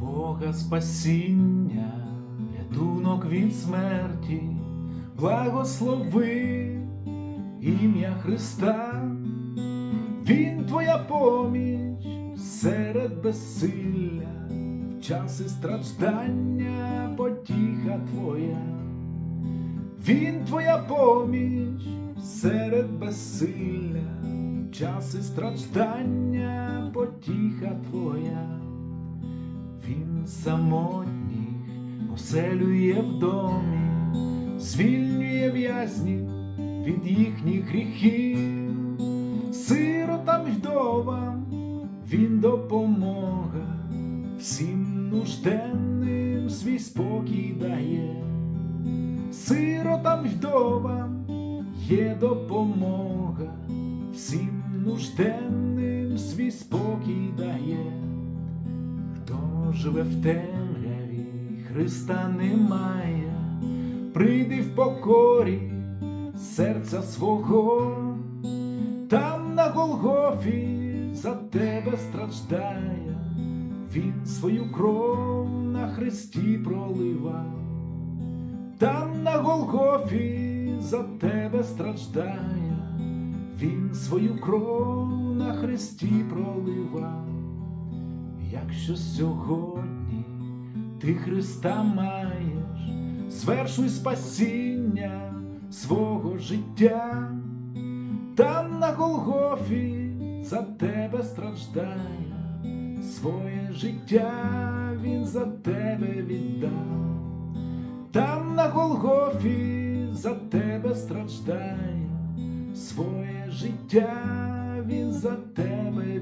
Бога спасіння, рятунок від смерті, благослови ім'я Христа, Він твоя поміч серед безсилля, в часи страждання потіха твоя, Він твоя поміч серед безсилля, в часи страждання потіха твоя. Він самотніх оселює в домі, звільнює в'язнів від їхніх гріхів, сиротам й вдовам він допомога, всім нужденним свій спокій дає, сиротам й вдовам є допомога, всім нужденним свій спокій дає. Живе в темряві, Христа немає, прийди в покорі серця свого, там на Голгофі за тебе страждає, Він свою кров на хресті проливав, там на Голгофі за тебе страждає, Він свою кров на хресті проливав. Якщо сьогодні ти Христа маєш, звершуй спасіння свого життя, там на Голгофі за тебе страждає, своє життя Він за тебе віддав, там на Голгофі за тебе страждає, своє життя Він за тебе